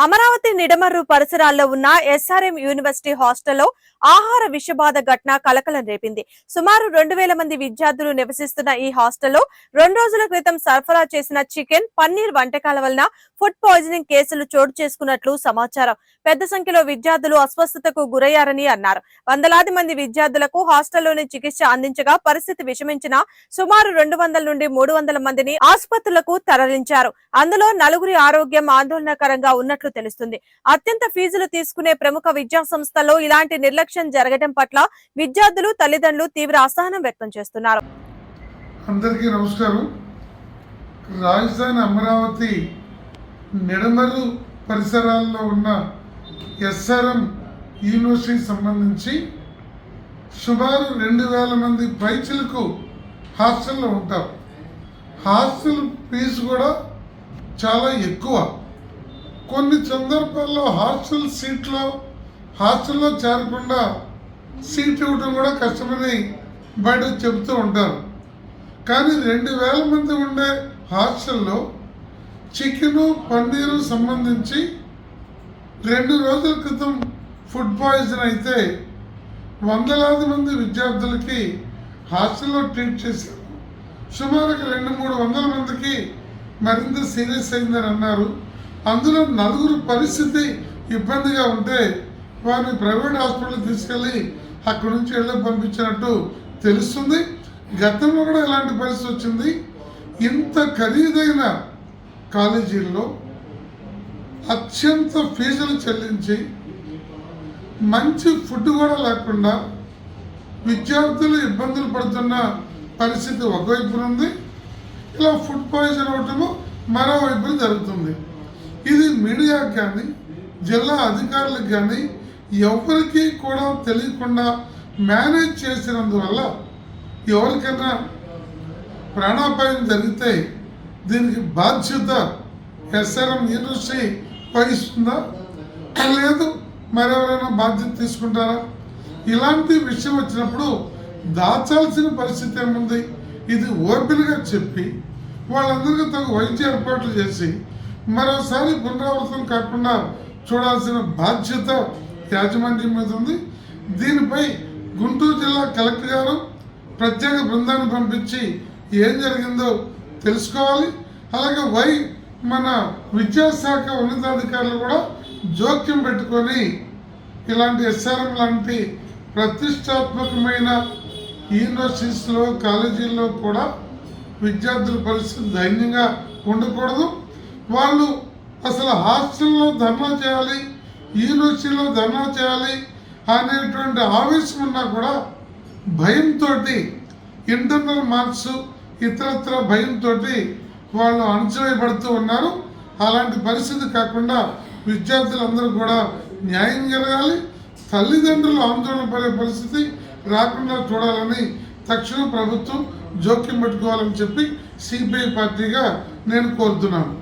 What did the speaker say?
અમરાવતી నిడమర్రు పరిసరాల్లో ఉన్న SRM university హాస్టల్లో ఆహార విషబాధ ఘటన కలకలం రేపింది. సుమారు రెండు వేల మంది విద్యార్థులు నివసిస్తున్న ఈ హాస్టల్లో రెండు రోజుల క్రితం సరఫరా చేసిన చికెన్ పన్నీర్ వంటకాల వలన ఫుడ్ పాయిజనింగ్ కేసులు చోటు చేసుకున్నట్లు సమాచారం. పెద్ద సంఖ్యలో విద్యార్థులు అస్వస్థతకు గురయ్యారని అన్నారు. వందలాది మంది విద్యార్థులకు హాస్టల్లోని చికిత్స అందించగా పరిస్థితి విషమించిన సుమారు రెండు వందల నుండి మూడు వందల మందిని ఆసుపత్రులకు తరలించారు. అందులో నలుగురి ఆరోగ్యం ఆందోళనకరంగా ఉన్నట్లు తెలుస్తుంది. అత్యంత ఫీజులు తీసుకునే ప్రముఖ విద్యా సంస్థల్లో ఇలాంటి నిర్లక్ష్యం జరగడం పట్ల విద్యార్థులు తల్లిదండ్రులు తీవ్ర అసహనం వ్యక్తం చేస్తున్నారు. అందరికీ నమస్కారం. రాజధాని అమరావతి నిడమరు పరిసరాల్లో ఉన్న ఎస్ఆర్ఎం యూనివర్సిటీకి సంబంధించి సుమారు రెండు వేల మంది పైచులకు హాస్టల్లో ఉంటారు హాస్టల్ ఫీజు కూడా చాలా ఎక్కువ. కొన్ని సందర్భాల్లో హాస్టల్ సీట్లో హాస్టల్లో చేరకుండా సీట్ ఇవ్వడం కూడా కష్టమని బయట చెబుతూ ఉంటారు. కానీ రెండు వేల మంది ఉండే హాస్టల్లో చికెను పన్నీరు సంబంధించి రెండు రోజుల క్రితం ఫుడ్ పాయిజన్ అయితే వందలాది మంది విద్యార్థులకి హాస్టల్లో ట్రీట్ చేశారు. సుమారుగా రెండు మూడు వందల మందికి మరింత సీరియస్ అయిందని అన్నారు. అందులో నలుగురు పరిస్థితి ఇబ్బందిగా ఉంటే వారిని ప్రైవేట్ హాస్పిటల్ తీసుకెళ్ళి అక్కడి నుంచి వెళ్ళి పంపించినట్టు తెలుస్తుంది. గతంలో కూడా ఇలాంటి పరిస్థితి వచ్చింది. ఇంత ఖరీదైన కాలేజీల్లో అత్యంత ఫీజులు చెల్లించి మంచి ఫుడ్ కూడా లేకుండా విద్యార్థులు ఇబ్బందులు పడుతున్న పరిస్థితి ఒకవైపున ఉంది ఇలా ఫుడ్ పాయిజన్ అవటము మరోవైపున జరుగుతుంది. మీడియాకి కానీ జిల్లా అధికారులకు కానీ ఎవరికి కూడా తెలియకుండా మేనేజ్ చేసినందువల్ల ఎవరికైనా ప్రాణాపాయం జరిగితే దీనికి బాధ్యత ఎస్ఆర్ఎం యూనివర్సిటీ వహిస్తుందా? లేదు మరెవరైనా బాధ్యత తీసుకుంటారా? ఇలాంటి విషయం వచ్చినప్పుడు దాచాల్సిన పరిస్థితి ఏముంది? ఇది ఓపెన్గా చెప్పి వాళ్ళందరికీ తగు వైద్య ఏర్పాట్లు చేసి మరోసారి పునరావృతం కాకుండా చూడాల్సిన బాధ్యత యాజమాన్యం మీద ఉంది. దీనిపై గుంటూరు జిల్లా కలెక్టర్ గారు ప్రత్యేక బృందాన్ని పంపించి ఏం జరిగిందో తెలుసుకోవాలి. అలాగే వై మన విద్యాశాఖ ఉన్నతాధికారులు కూడా జోక్యం పెట్టుకొని ఇలాంటి ఎస్ఆర్ఎం లాంటి ప్రతిష్టాత్మకమైన యూనివర్సిటీస్లో కాలేజీల్లో కూడా విద్యార్థుల పరిస్థితి దైన్యంగా ఉండకూడదు. వాళ్ళు అసలు హాస్టల్లో ధర్నా చేయాలి యూనివర్సిటీలో ధర్నా చేయాలి అనేటువంటి ఆవేశం ఉన్నా కూడా భయంతో ఇంటర్నల్ మార్క్స్ ఇతరత్ర భయంతో వాళ్ళు అణచివేయబడుతూ ఉన్నారు. అలాంటి పరిస్థితి కాకుండా విద్యార్థులందరూ కూడా న్యాయం జరగాలి తల్లిదండ్రులు ఆందోళన పడే పరిస్థితి రాకుండా చూడాలని తక్షణం ప్రభుత్వం జోక్యం పెట్టుకోవాలని చెప్పి సిపిఐ పార్టీగా నేను కోరుతున్నాను.